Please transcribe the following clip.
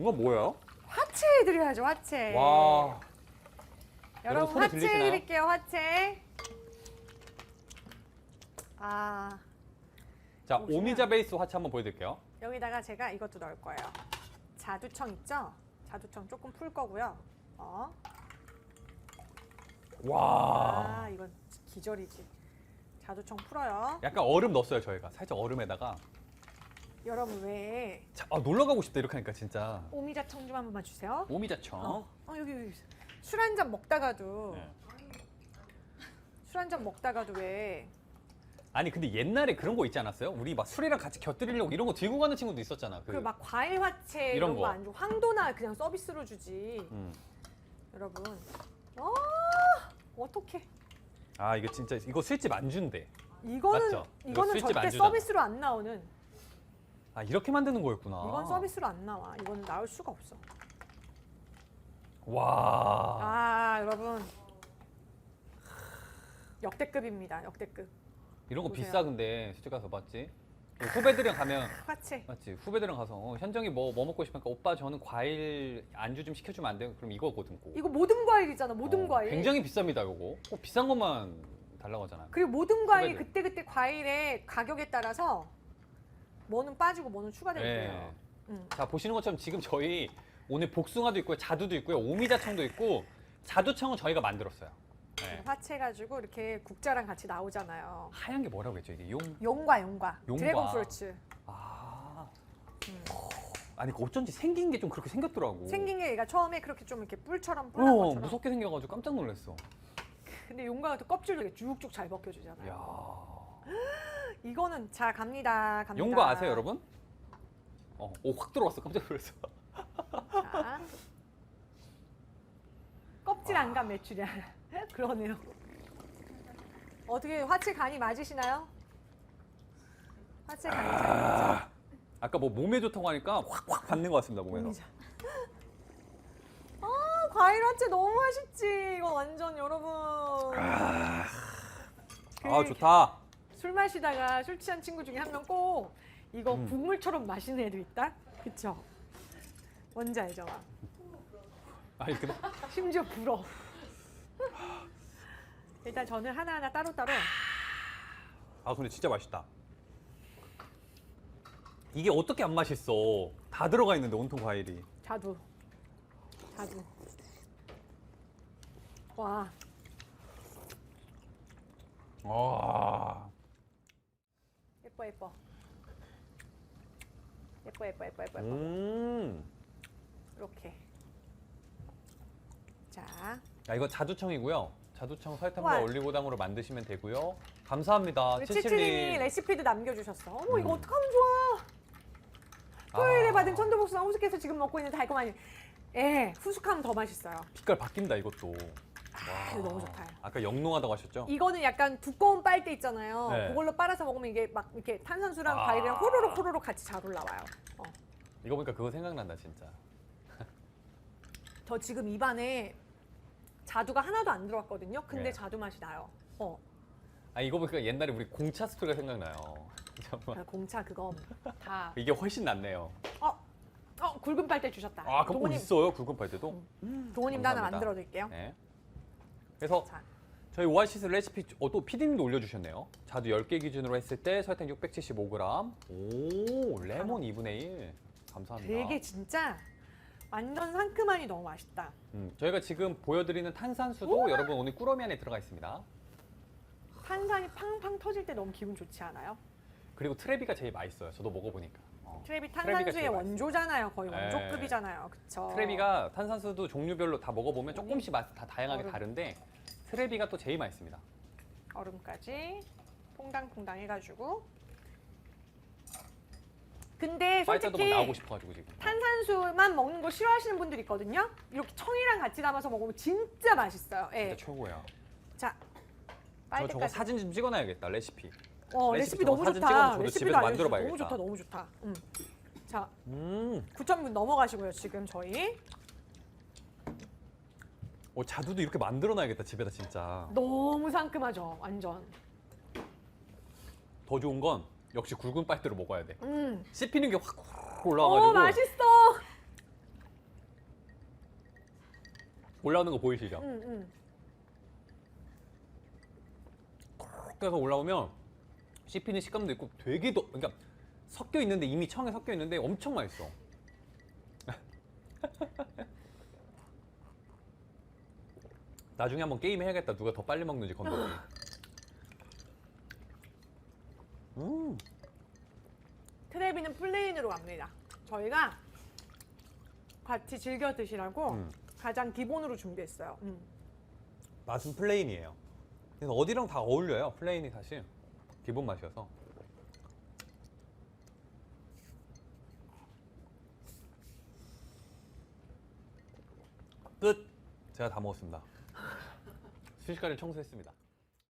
이거 뭐예요? 화채 해드려야죠, 화채. 와. 여러분 소리 화채 들리시나요? 해드릴게요, 화채. 아, 자, 보시면- 오미자 베이스 화채 한번 보여드릴게요. 여기다가 제가 이것도 넣을 거예요. 자두청 있죠? 자두청 조금 풀 거고요. 어. 와. 아, 이건 기절이지. 자두청 풀어요. 약간 얼음 넣었어요 저희가. 살짝 얼음에다가. 여러분 왜 자, 아, 놀러 가고 싶다 이렇게 하니까 진짜. 오미자청 좀 한 번만 주세요. 오미자청. 어, 어 여기, 여기. 술 한 잔 먹다가도 네. 술 한 잔 먹다가도 왜 아니 근데 옛날에 그런 거 있지 않았어요? 우리 막 술이랑 같이 곁들이려고 이런 거 들고 가는 친구도 있었잖아. 그. 그 막 과일 화채 이런 이런 거. 거 안 주고 황도나 그냥 서비스로 주지. 음. 여러분. 어, 어떡해. 아 이거 진짜 이거 술집 안 준대. 이거는 맞죠? 이거 이거는 술집 안 절대 주잖아. 서비스로 안 나오는. 아 이렇게 만드는 거였구나. 이건 서비스로 안 나와. 이건 나올 수가 없어. 와. 아, 여러분. 역대급입니다. 역대급. 이런 거 보세요. 비싸 근데 술집 가서 맞지? 그 후배들이랑 가면 화채. 맞지? 후배들이랑 가서 어, 현정이 뭐, 뭐 먹고 싶으니까 오빠 저는 과일 안주 좀 시켜주면 안 돼요? 그럼 이거거든 꼭. 이거 모든 과일이잖아. 모든 어, 과일. 굉장히 비쌉니다 이거. 꼭 비싼 것만 달라고 하잖아. 그리고 모든 과일 후배들. 그때 그때 과일의 가격에 따라서 뭐는 빠지고 뭐는 추가되고요. 네. 음. 자 보시는 것처럼 지금 저희 오늘 복숭아도 있고요, 자두도 있고요, 오미자청도 있고 자두청은 저희가 만들었어요. 네. 화채 가지고 이렇게 국자랑 같이 나오잖아요. 하얀 게 뭐라고 했죠 이게 용? 용과 용과. 용과. 드래곤 프루츠. 아. 음. 아니 그 어쩐지 생긴 게 좀 그렇게 생겼더라고. 생긴 게 얘가 처음에 그렇게 좀 이렇게 뿔처럼 뿔난 어 것처럼. 무섭게 생겨가지고 깜짝 놀랐어. 근데 용과가 또 껍질도 이렇게 쭉쭉 잘 벗겨주잖아요. 야. 이거는 자 갑니다. 갑니다. 용과 아세요 여러분? 어, 오 확 들어왔어 깜짝 놀랐어. 자. 껍질 안감 매출이야. 그러네요. 어떻게 화채 간이 맞으시나요? 화채 간이 잘 맞죠? 아까 뭐 몸에 좋다고 하니까 확확 받는 것 같습니다 몸에서. 아 과일 화채 너무 맛있지. 이거 완전 여러분. 아, 그아 좋다. 술 마시다가 술 취한 친구 중에 한 명 꼭 이거 음. 국물처럼 마시는 애도 있다. 그쵸? 뭔지 알죠? 아니 근데 심지어 불어. 일단 저는 하나하나 따로따로 아 근데 진짜 맛있다. 이게 어떻게 안 맛있어? 다 들어가 있는데 온통 과일이. 자두. 자두. 와, 와. 예뻐 예뻐. 예뻐 예뻐 예뻐 예뻐 예뻐. 음. 이렇게. 자, 야 이거 자두청이고요. 자두청 설탕과 와. 올리고당으로 만드시면 되고요. 감사합니다. 우리. 칠칠님이 레시피도 남겨주셨어. 어머 이거 음. 어떡하면 좋아. 토요일에 아, 받은 천도복숭아 후숙해서 지금 먹고 있는 달콤한 예, 후숙하면 더 맛있어요. 빛깔 바뀐다 이것도. 아, 이거 너무 좋다. 아까 영롱하다고 하셨죠? 이거는 약간 두꺼운 빨대 있잖아요. 네. 그걸로 빨아서 먹으면 이게 막 이렇게 탄산수랑 아. 과일이랑 호로록 호로록 같이 잘 올라와요. 어. 이거 보니까 그거 생각난다 진짜. 저 지금 입안에 자두가 하나도 안 들어갔거든요. 근데 네. 자두 맛이 나요. 어, 아 이거 보니까 옛날에 우리 공차 스토리가 생각나요. 정말 공차 그거 다. 이게 훨씬 낫네요. 어, 어 굵은 빨대 주셨다. 아 그거 동호님, 있어요 굵은 팔 때도. 동호님도 하나 감사합니다. 만들어 드릴게요. 네. 그래서 자, 저희 오아시스 레시피 어, 또 PD님도 올려주셨네요. 자두 10개 기준으로 했을 때 설탕 675g. 오 레몬 2분의 1. 감사합니다. 되게 진짜 완전 상큼하니 너무 맛있다. 음, 저희가 지금 보여드리는 탄산수도 여러분 오늘 꾸러미 안에 들어가 있습니다. 탄산이 팡팡 터질 때 너무 기분 좋지 않아요? 그리고 트레비가 제일 맛있어요. 저도 먹어보니까. 어. 트레비 트레비가 탄산수의 제일 원조잖아요. 거의 네. 원조급이잖아요. 그쵸? 트레비가 탄산수도 종류별로 다 먹어보면 조금씩 맛이 다 다양하게 얼음. 다른데 트레비가 또 제일 맛있습니다. 얼음까지 퐁당퐁당 해가지고 근데 솔직히 나오고 싶어가지고 지금. 탄산수만 먹는 거 싫어하시는 분들 있거든요. 이렇게 청이랑 같이 담아서 먹으면 진짜 맛있어요. 예. 진짜 최고야. 자, 저 빨대까지. 사진 좀 찍어놔야겠다 레시피. 어, 레시피 레시피 저거 너무 사진 좋다. 찍어서 저도 레시피도 집에서 알려주셔서 만들어봐야겠다. 너무 좋다, 너무 좋다. 음. 자, 음. 9,000분 넘어가시고요. 지금 저희 어 자두도 이렇게 만들어놔야겠다 집에다 진짜. 너무 상큼하죠, 완전. 더 좋은 건 역시 굵은 빨대로 먹어야 돼. 음, 씹히는 게확오 올라와가지고. 맛있어. 올라오는 거 보이시죠? 음, 음. 그래서 올라오면 씹히는 식감도 있고 되게 더 그러니까 섞여 있는데 이미 청에 섞여 있는데 엄청 맛있어. 나중에 한번 게임 해야겠다. 누가 더 빨리 먹는지 건더기. 음, 트레비는 플레인으로 갑니다. 저희가 같이 즐겨 드시라고 음. 가장 기본으로 준비했어요. 음. 맛은 플레인이에요. 그래서 어디랑 다 어울려요. 플레인이 사실 기본 맛이어서. 끝. 제가 다 먹었습니다. 순식간에 청소했습니다.